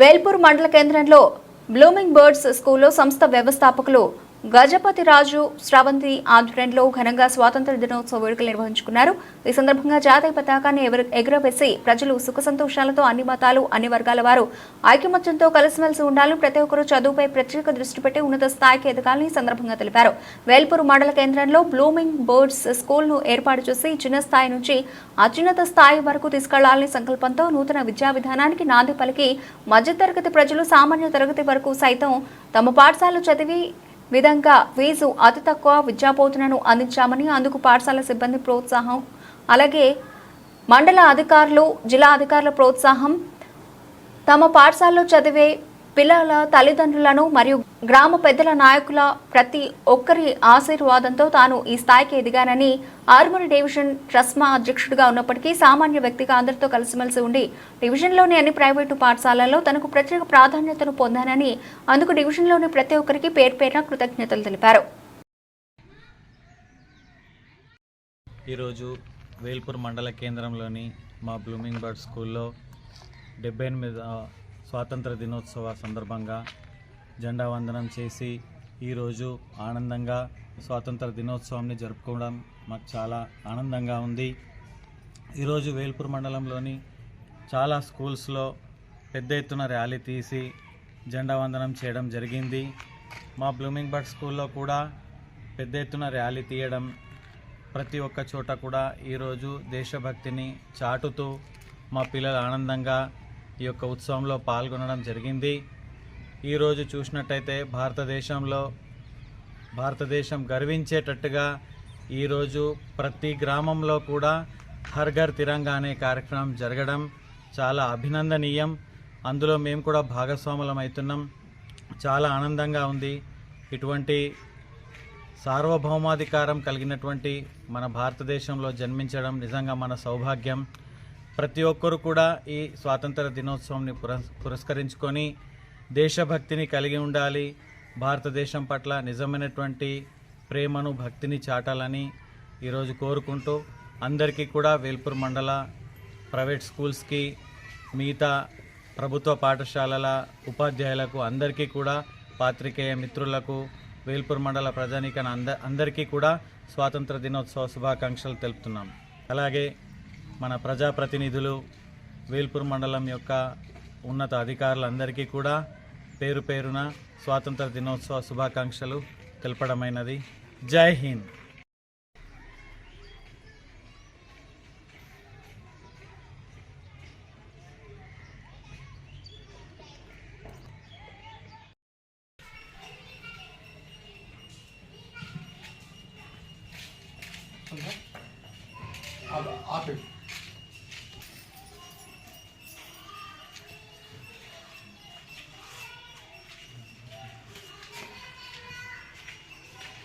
వేల్పూర్ మండల కేంద్రంలో blooming birds స్కూల్లో సంస్థ వ్యవస్థాపకులు గజపతి రాజు శ్రవంతి ఆధ్వర్యంలో ఘనంగా స్వాతంత్ర దినోత్సవ వేడుకలు నిర్వహించుకున్నారు. ఈ సందర్భంగా జాతీయ పతాకాన్ని ఎగురవేసి ప్రజలు సుఖ సంతోషాలతో అన్ని మతాలు అన్ని వర్గాల వారు ఐకమత్యంతో కలిసిమెలిసి ఉండాలని ప్రతి ఒక్కరూ చదువుపై ప్రత్యేక దృష్టి పెట్టి ఉన్నత స్థాయికి ఎదగాలని సందర్భంగా తెలిపారు. వేల్పూర్ మండల కేంద్రంలో బ్లూమింగ్ బర్డ్స్ స్కూల్ను ఏర్పాటు చేసి చిన్న స్థాయి నుంచి అత్యున్నత స్థాయి వరకు తీసుకెళ్ళాలని సంకల్పంతో నూతన విద్యా విధానానికి నాంది పలికి మధ్యతరగతి ప్రజలు సామాన్య తరగతి వరకు సైతం తమ పాఠశాలలో చదివి విధంగా ఫీజు అతి తక్కువ విద్యాబోధనను అందించామని అందుకు పాఠశాల సిబ్బంది ప్రోత్సాహం. అలాగే మండల అధికారులు జిల్లా అధికారుల ప్రోత్సాహం. తమ పాఠశాలలో చదివే పిల్లల తల్లిదండ్రులను మరియు గ్రామ పెద్దల నాయకుల ప్రతి ఒక్కరి ఆశీర్వాదంతో తాను ఈ స్థాయికి ఎదిగానని ఆర్మూర్ డివిజన్ ట్రస్మా అధ్యక్షుడిగా ఉన్నప్పటికీ సామాన్య వ్యక్తిగా అందరితో కలిసిమెలిసి ఉండి డివిజన్లోని అన్ని ప్రైవేటు పాఠశాలల్లో తనకు ప్రత్యేక ప్రాధాన్యతను పొందానని అందుకు డివిజన్లోని ప్రతి ఒక్కరికి పేరు పేరున కృతజ్ఞతలు తెలిపారు. ఈరోజు వేల్పూర్ మండల కేంద్రంలోని మా బ్లూమింగ్ బర్డ్ స్కూల్లో డెబ్బై ఎనిమిది స్వాతంత్ర దినోత్సవ సందర్భంగా జెండా వందనం చేసి ఈరోజు ఆనందంగా స్వాతంత్ర దినోత్సవాన్ని జరుపుకోవడం మాకు చాలా ఆనందంగా ఉంది. ఈరోజు వేల్పూర్ మండలంలోని చాలా స్కూల్స్లో పెద్ద ఎత్తున ర్యాలీ తీసి జెండా వందనం చేయడం జరిగింది. మా బ్లూమింగ్ బర్డ్ స్కూల్లో కూడా పెద్ద ఎత్తున ర్యాలీ తీయడం ప్రతి ఒక్క చోట కూడా ఈరోజు దేశభక్తిని చాటుతూ మా పిల్లలు ఆనందంగా ఈ యొక్క ఉత్సవంలో పాల్గొనడం జరిగింది. ఈరోజు చూసినట్టయితే భారతదేశంలో భారతదేశం గర్వించేటట్టుగా ఈరోజు ప్రతి గ్రామంలో కూడా హర్ ఘర్ తిరంగా అనే కార్యక్రమం జరగడం చాలా అభినందనీయం. అందులో మేము కూడా భాగస్వాములం అవుతున్నాం. చాలా ఆనందంగా ఉంది. ఇటువంటి సార్వభౌమాధికారం కలిగినటువంటి మన భారతదేశంలో జన్మించడం నిజంగా మన సౌభాగ్యం. ప్రతి ఒక్కరు కూడా ఈ స్వాతంత్ర దినోత్సవంని పురస్ పురస్కరించుకొని దేశభక్తిని కలిగి ఉండాలి. భారతదేశం పట్ల నిజమైనటువంటి ప్రేమను భక్తిని చాటాలని ఈరోజు కోరుకుంటూ అందరికీ కూడా వేల్పూర్ మండల ప్రైవేట్ స్కూల్స్కి మిగతా ప్రభుత్వ పాఠశాలల ఉపాధ్యాయులకు అందరికీ కూడా పాత్రికేయ మిత్రులకు వేల్పూర్ మండల ప్రజానీకన అంద అందరికీ కూడా స్వాతంత్ర దినోత్సవ శుభాకాంక్షలు తెలుపుతున్నాం. అలాగే మన ప్రజాప్రతినిధులు వేల్పూర్ మండలం యొక్క ఉన్నత అధికారులందరికీ కూడా పేరు పేరున స్వాతంత్ర దినోత్సవ శుభాకాంక్షలు తెలపడమైనది. జై హింద్. ఆపే